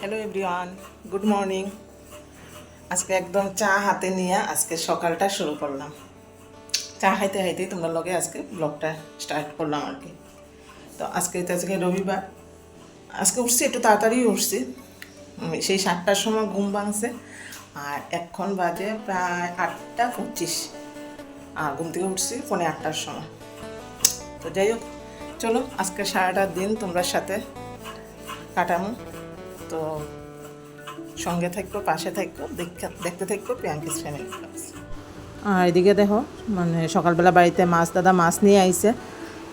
Hello everyone good morning আজকে একদম চা হাতে নিয়ে আজকে সকালটা শুরু করলাম। চা খাইতে খাইতেই তোমরা লগে আজকে ব্লগটা স্টার্ট করলাম আর কি। তো আজকে তো আজকে রবিবার। আজকে উঠছি, একটু তাড়াতাড়ি উঠছি। সেই সাতটার সময় ঘুম ভাঙছে। আর এখন বাজে প্রায় আটটা পঁচিশ। আর ঘুম থেকে উঠছি পৌনে আটটার সময়। তো যাই হোক, চলো আজকে সারাটা দিন তোমরা সাথে কাটামো। তো সঙ্গে থাকব পাশে থাকব দেখতে- থাকব প্রিয়াঙ্কিস ফ্যামিলি আর এদিকে দেখো মানে সকালবেলা বাড়িতে মাছ, দাদা মাছ নিয়ে আইছে।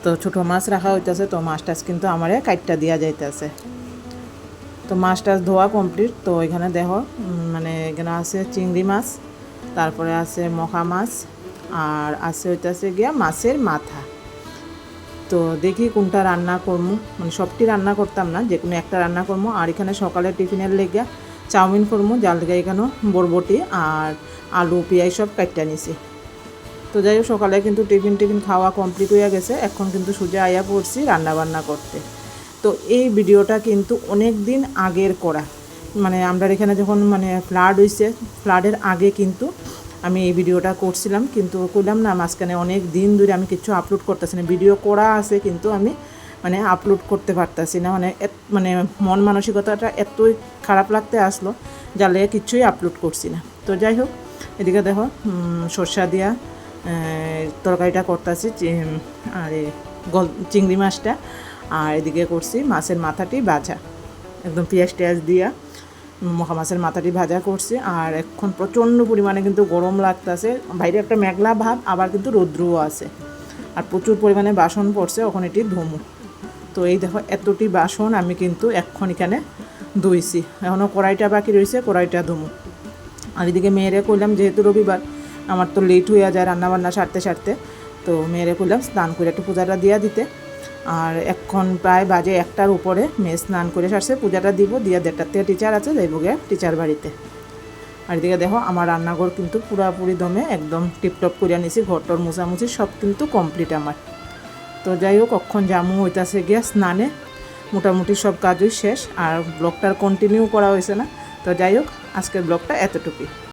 তো ছোটো মাছ রাখা হইতেছে, তো মাছ টাছ কিন্তু আমারে কাইটটা দিয়া যাইতেছে। তো মাছ টাছ ধোয়া কমপ্লিট, তো এখানে দেখো মানে এখানে আছে চিংড়ি মাছ, তারপরে আছে মখা মাছ, আর আছে হইতেছে গিয়া মাছের মাথা। তো দেখি কোনটা রান্না করব মানে সবটি রান্না করতাম না যে কোনো একটা রান্না করব আর এখানে সকালে টিফিনের লেগে চাউমিন করব জাল লেগে এখানে বরবটি আর আলু, পেঁয়াজ সব কাটটা নিছি তো যাই হোক, সকালে কিন্তু টিফিন টিফিন খাওয়া কমপ্লিট হয়ে গেছে। এখন কিন্তু সুজা আয়া পড়ছি রান্নাবান্না করতে। তো এই ভিডিওটা কিন্তু অনেক দিন আগের করা। মানে আমরা এখানে যখন মানে ফ্লাড হয়েছে ফ্লাডের আগে কিন্তু আমি এই ভিডিওটা করছিলাম, কিন্তু করলাম না, মাঝখানে অনেক দিন ধরে আমি কিছু আপলোড করতেছি না। ভিডিও করা আছে, কিন্তু আমি মানে আপলোড করতে পারতাছি না। মানে মানে মন মানসিকতাটা এতই খারাপ লাগতে আসলো যালে কিচ্ছুই আপলোড করছি না। তো যাই হোক, এদিকে দেখো সর্ষা দিয়া তরকারিটা করতেছি আর চিংড়ি মাছটা। আর এদিকে করছি মাছের মাথাটি ভাজা, একদম পেঁয়াজ টেয়াজ দিয়া। মাছের মাথাটি ভাজা করছি, আর এখন প্রচণ্ড পরিমাণে কিন্তু গরম লাগতেছে। বাইরে একটা মেঘলা ভাব, আবার কিন্তু রৌদ্রও আছে। আর প্রচুর পরিমাণে বাসন পড়ছে ওখানে এটি ধুমু। তো এই দেখো, এতটি বাসন আমি কিন্তু এক্ষণ এখানে ধুইছি। এখনও কড়াইটা বাকি রয়েছে, কড়াইটা ধুমু। আর এদিকে মেয়েরে কইলাম, যেহেতু রবিবার, আমার তো লেট হয়ে যায় রান্নাবান্না সারতে সারতে, তো মেয়েরে কইলাম, স্নান করে একটু পূজাটা দিয়া দিতে। আর এখন প্রায় বাজে একটার উপরে মেয়ে স্নান করে সারছে, পূজাটা দিব, দিয়ে দেড়টার থেকে টিচার আছে, যাইব গে টিচার বাড়িতে। আর এদিকে দেখো, আমার রান্নাঘর কিন্তু পুরাপুরি দমে একদম টিপটপ করিয়া নিছি ঘরটর মোছামুছি সব কিন্তু কমপ্লিট আমার। তো যাই হোক অক্ষণ জামু হইতাছে গিয়া স্নানে, মোটামুটি সব কাজই শেষ, আর ব্লগটার কন্টিনিউ করা হয়েছে না। তো যাই হোক, আজকের ব্লগটা এতটুকুই।